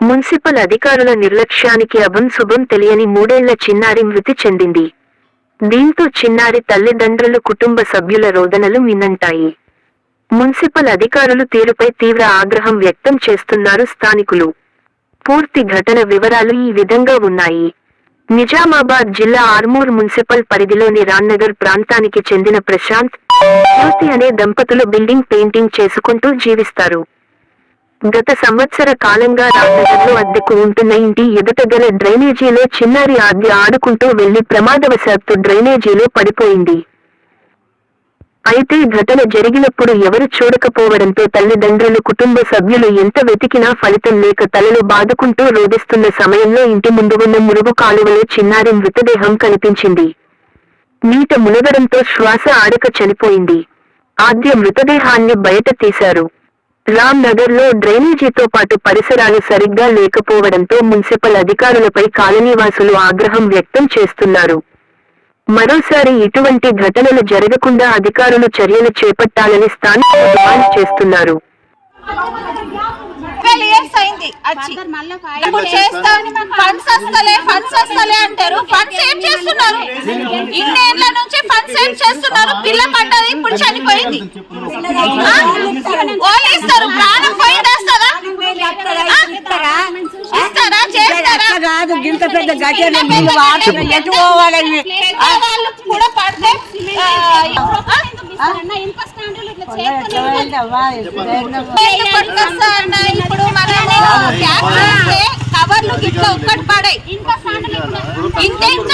Municipal అధికారుల నిర్లక్ష్యానికి అభం శుభం తెలియని మూడేళ్ళ చిన్నారి మృతి చెందింది. దీంతో చిన్నారి తల్లిదండ్రులు కుటుంబ సభ్యుల రోదనలు మిన్నంటాయి. మున్సిపల్ అధికారులు తీరుపై తీవ్ర ఆగ్రహం వ్యక్తం చేస్తున్నారు స్థానికులు. పూర్తి ఘటన వివరాలు ఈ విధంగా ఉన్నాయి. నిజామాబాద్ జిల్లా ఆర్మూర్ మున్సిపల్ పరిధిలోని రాన్నగర్ ప్రాంతానికి చెందిన ప్రశాంత్ జ్యోతి అనే దంపతులు బిల్డింగ్ పెయింటింగ్ చేసుకుంటూ జీవిస్తారు. గత సంవత్సర కాలంగా రామనగర్లో అద్దెకు ఉంటున్న ఇంటి ఎదుట గల డ్రైనేజీలో చిన్నారి ఆద్య ఆడుకుంటూ వెళ్ళి ప్రమాదవశాత్తు డ్రైనేజీలో పడిపోయింది. అయితే ఘటన జరిగినప్పుడు ఎవరు చూడకపోవడంతో తల్లిదండ్రులు కుటుంబ సభ్యులు ఎంత వెతికినా ఫలితం లేక తలలు బాదుకుంటూ రోధిస్తున్న సమయంలో ఇంటి ముందు ఉన్న మురుగు కాలువలో చిన్నారి మృతదేహం కనిపించింది. నీట మునగడంతో శ్వాస ఆడక చనిపోయింది. ఆద్య మృతదేహాన్ని బయట తీశారు. రామ్ నగర్లో డ్రైనేజీతో పాటు పరిసరాలు సరిగ్గా లేకపోవడంతో మున్సిపల్ అధికారులపై కాలనీవాసులు ఆగ్రహం వ్యక్తం చేస్తున్నారు. మరోసారి ఇటువంటి ఘటనలు జరగకుండా అధికారులు చర్యలు చేపట్టాలని స్థానిక డిమాండ్ చేస్తున్నారు. ఇప్పుడు చేస్తా ఫండ్స్ వస్తలే ఫండ్స్ వస్తలే అంటారు. ఫండ్స్ ఏం చేస్తున్నారు? ఇన్నేళ్ళ నుంచి ఫండ్స్ ఏం చేస్తున్నారు? పిల్ల పడ్డది ఇప్పుడు చనిపోయింది. ఇస్తారు ప్రాణం పోయింది వస్తుందా ఇస్తారా? చేస్తారా? కాదు గింత పెద్ద నీళ్ళు వాటర్ ఎటు పోవాలి ఆ? వాళ్ళు కూడా పడితే? ఇప్పుడు వేస్తే కవర్లు గిట్ల ఒక్కటి పడాయి ఇంత ఇంత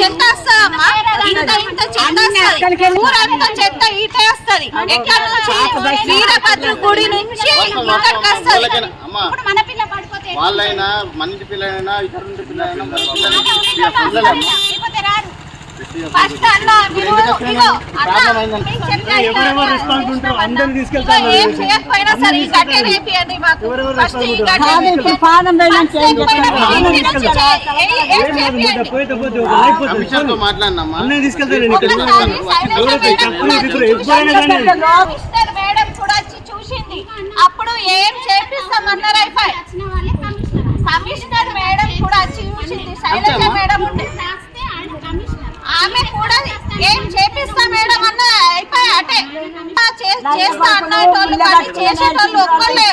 చెత్త ఇంత ఇంత చెత్త ఊరంతా చెత్త ఈటే వస్తుంది ఎక్కడ నుంచి వీరభద్ర గుడి నుంచి ఇక్కడికి వస్తుంది మన పిల్ల పడిపోతే వాళ్ళైనా ఇంటి అన్న చూసింది. అప్పుడు ఏం చేపిస్తామన్నారు అయిపోయి. కమిషనర్. మేడం కూడా చూసింది. శైలజ? మేడం ఉండే ఆమె కూడా ఏం చేపిస్తా మేడం అన్న అయిపోయి అటే చేస్తా అన్నటోళ్ళు కానీ చేసేటోళ్ళు ఒక్కళ్ళే.